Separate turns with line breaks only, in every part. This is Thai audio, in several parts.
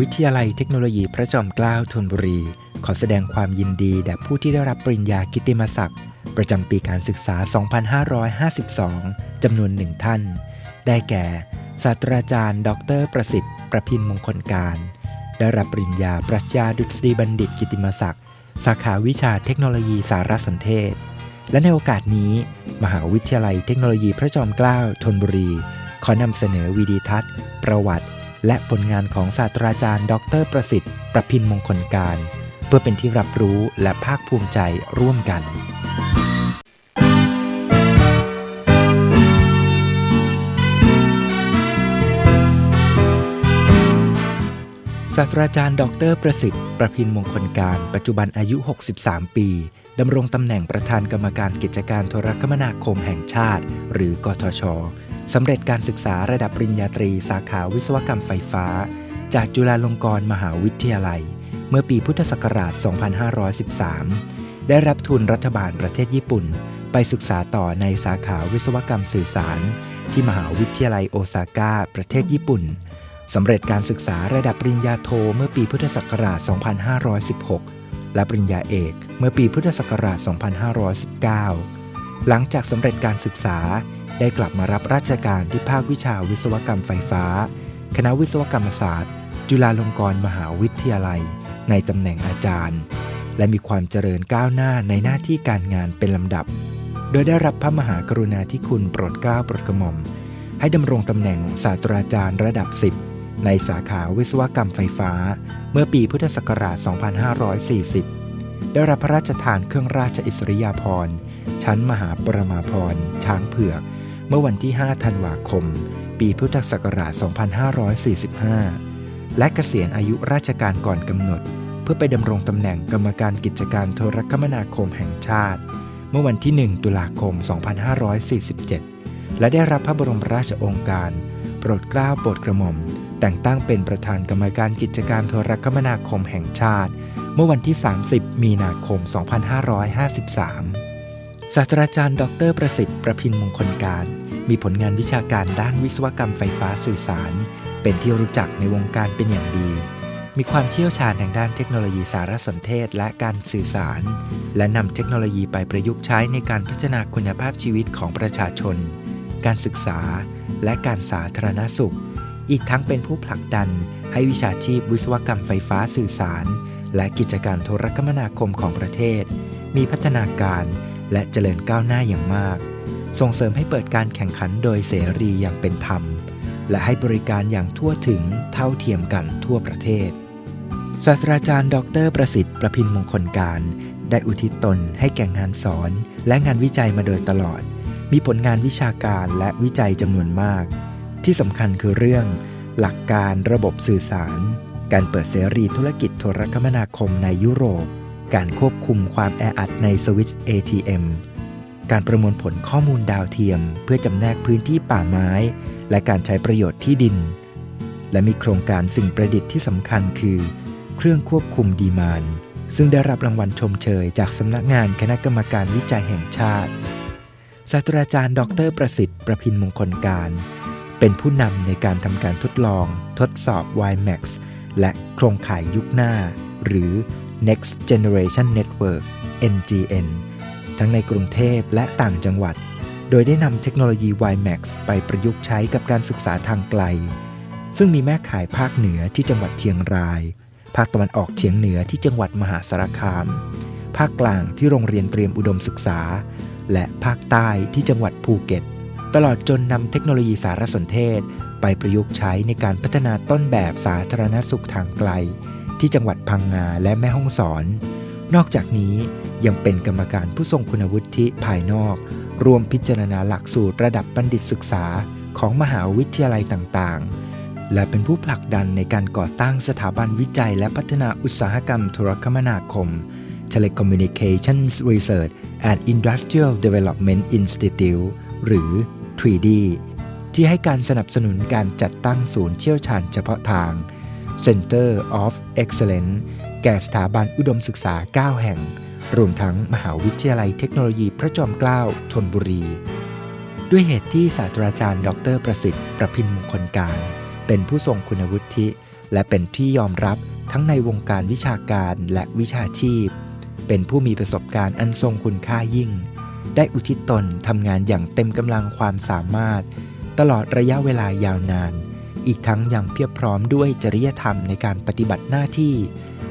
วิทยาลัยเทคโนโลยีพระจอมเกล้าธนบุรี ขอแสดงความยินดีแด่ผู้ที่ได้รับปริญญากิติมศักดิ์ ประจำปีการศึกษา 2552 จำนวนหนึ่งท่าน ได้แก่ ศาสตราจารย์ ดร ประสิทธิ์ ประพินมงคลการ ได้รับปริญญาปรัชญาดุษฎีบัณฑิตกิติมศักดิ์สาขาวิชาเทคโนโลยีสารสนเทศ และในโอกาสนี้ มหาวิทยาลัยเทคโนโลยีพระจอมเกล้าธนบุรี ขอนำเสนอวีดีทัศน์ ประวัติ และผลงานของศาสตราจารย์ ดรประสิทธิ์ ประพินมงคลการ เพื่อเป็นที่รับรู้และภาคภูมิใจร่วมกันศาสตราจารย์ ดรประสิทธิ์ ประพินมงคลการ ปัจจุบันอายุ 63 ปีดำรงตำแหน่งประธานกรรมการกิจการโทรคมนาคมแห่งชาติ หรือกทช สำเร็จการศึกษาระดับปริญญาตรีสาขาวิศวกรรมไฟฟ้า จากจุฬาลงกรณ์มหาวิทยาลัย เมื่อปีพุทธศักราช 2513 ได้รับทุนรัฐบาลประเทศญี่ปุ่น ไปศึกษาต่อในสาขาวิศวกรรมสื่อสาร ที่มหาวิทยาลัยโอซาก้าประเทศญี่ปุ่นสำเร็จการศึกษาระดับปริญญาโทเมื่อปีพุทธศักราช 2516 และปริญญาเอกเมื่อปีพุทธศักราช 2519 หลังจากสำเร็จการศึกษา ได้กลับมารับราชการที่ภาควิชาวิศวกรรมไฟฟ้า คณะวิศวกรรมศาสตร์ จุฬาลงกรณ์มหาวิทยาลัย ในตำแหน่งอาจารย์ และมีความเจริญก้าวหน้าในหน้าที่การงานเป็นลำดับ โดยได้รับพระมหากรุณาธิคุณโปรดเกล้าโปรดกระหม่อม ให้ดำรงตำแหน่งศาสตราจารย์ระดับ 10 ในสาขาวิศวกรรมไฟฟ้า เมื่อปีพุทธศักราช 2540 ได้รับพระราชทานเครื่องราชอิสริยาภรณ์ชั้นมหาปรมาภรณ์ช้างเผือก เมื่อวันที่ 5 ธันวาคม ปีพุทธศักราช 2545 และเกษียณอายุราชการก่อนกำหนด เพื่อไปดำรงตำแหน่งกรรมการกิจการโทรคมนาคมแห่งชาติ เมื่อวันที่ 1 ตุลาคม 2547 และได้รับพระบรมราชโองการ โปรดเกล้าโปรดกระหม่อม แต่งตั้งเป็นประธานกรรมการกิจการโทรคมนาคมแห่งชาติ เมื่อวันที่ 30 มีนาคม 2553 ศาสตราจารย์ ดรประสิทธิ์ ประพินมงคลการ มีผลงานวิชาการด้านวิศวกรรมไฟฟ้าสื่อสาร เป็นที่รู้จักในวงการเป็นอย่างดี มีความเชี่ยวชาญทางด้านเทคโนโลยีสารสนเทศและการสื่อสาร และนำเทคโนโลยีไปประยุกต์ใช้ในการพัฒนาคุณภาพชีวิตของประชาชน การศึกษา และการสาธารณสุข อีกทั้งเป็นผู้ผลักดัน ให้วิชาชีพวิศวกรรมไฟฟ้าสื่อสาร และกิจการโทรคมนาคมของประเทศ มีพัฒนาการ และเจริญก้าวหน้าอย่างมาก ส่งเสริมให้เปิดการแข่งขันโดยเสรีอย่างเป็นธรรม และให้บริการอย่างทั่วถึงเท่าเทียมกันทั่วประเทศ ศาสตราจารย์ ดรประสิทธิ์ประพินมงคลการ ได้อุทิศตนให้แก่งานสอน และงานวิจัยมาโดยตลอด มีผลงานวิชาการและวิจัยจำนวนมาก ที่สำคัญคือเรื่อง หลักการระบบสื่อสาร การเปิดเสรีธุรกิจโทรคมนาคมในยุโรป การควบคุมความแออัดในสวิตช์ ATM การประมวลผลข้อมูลดาวเทียม เพื่อจำแนกพื้นที่ป่าไม้ และการใช้ประโยชน์ที่ดิน และมีโครงการสิ่งประดิษฐ์ที่สำคัญคือ เครื่องควบคุมดีมานซึ่งได้รับรางวัลชมเชยจากสำนักงานคณะกรรมการวิจัยแห่งชาติศาสตราจารย์ ดรประสิทธิ์ ประพินมงคลการ เป็นผู้นำในการทำการทดลอง ทดสอบ WiMAX และโครงข่ายยุคหน้า หรือ Next Generation Network NGN ทั้งในกรุงเทพและต่างจังหวัด โดยได้นำเทคโนโลยี WiMAX ไปประยุกต์ใช้กับการศึกษาทางไกล ซึ่งมีแม่ขายภาคเหนือที่จังหวัดเชียงราย ภาคตะวันออกเฉียงเหนือที่จังหวัดมหาสารคาม ภาคกลางที่โรงเรียนเตรียมอุดมศึกษา และภาคใต้ที่จังหวัดภูเก็ต ตลอดจนนำเทคโนโลยีสารสนเทศ ไปประยุกต์ใช้ในการพัฒนาต้นแบบสาธารณสุขทางไกล ที่จังหวัดพังงาและแม่ฮ่องสอน นอกจากนี้ยังเป็นกรรมการผู้ทรงคุณวุฒิภายนอก รวมพิจารณาหลักสูตรระดับบัณฑิตศึกษาของมหาวิทยาลัยต่างๆ และเป็นผู้ผลักดันในการก่อตั้งสถาบันวิจัยและพัฒนาอุตสาหกรรมโทรคมนาคม Telecommunications Research and Industrial Development Institute หรือ 3D ที่ให้การสนับสนุนการจัดตั้งศูนย์เชี่ยวชาญเฉพาะทาง Center of Excellence แก่สถาบันอุดมศึกษา 9 แห่ง รวมทั้งมหาวิทยาลัยเทคโนโลยีพระจอมเกล้าธนบุรี ด้วยเหตุที่ศาสตราจารย์ ดรประสิทธิ์ประพินมงคลการ เป็นผู้ทรงคุณวุฒิ และเป็นที่ยอมรับทั้งในวงการวิชาการและวิชาชีพ เป็นผู้มีประสบการณ์อันทรงคุณค่ายิ่ง ได้อุทิศตนทำงานอย่างเต็มกำลังความสามารถ ตลอดระยะเวลายาวนาน อีกทั้งยังเพียบพร้อมด้วยจริยธรรมในการปฏิบัติหน้าที่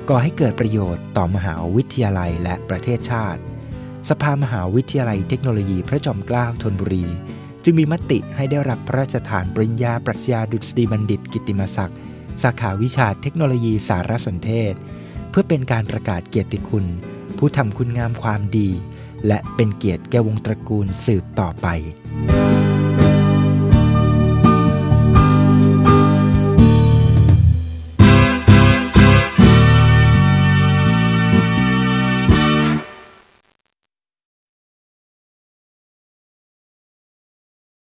ก่อให้เกิดประโยชน์ต่อมหาวิทยาลัยและประเทศชาติ สภามหาวิทยาลัยเทคโนโลยีพระจอมเกล้าธนบุรี จึงมีมติให้ได้รับพระราชทานปริญญาปรัชญาดุษฎีบัณฑิตกิตติมศักดิ์สาขาวิชาเทคโนโลยีสารสนเทศ เพื่อเป็นการประกาศเกียรติคุณ ผู้ทำคุณงามความดี และเป็นเกียรติแก่วงตระกูลสืบต่อไป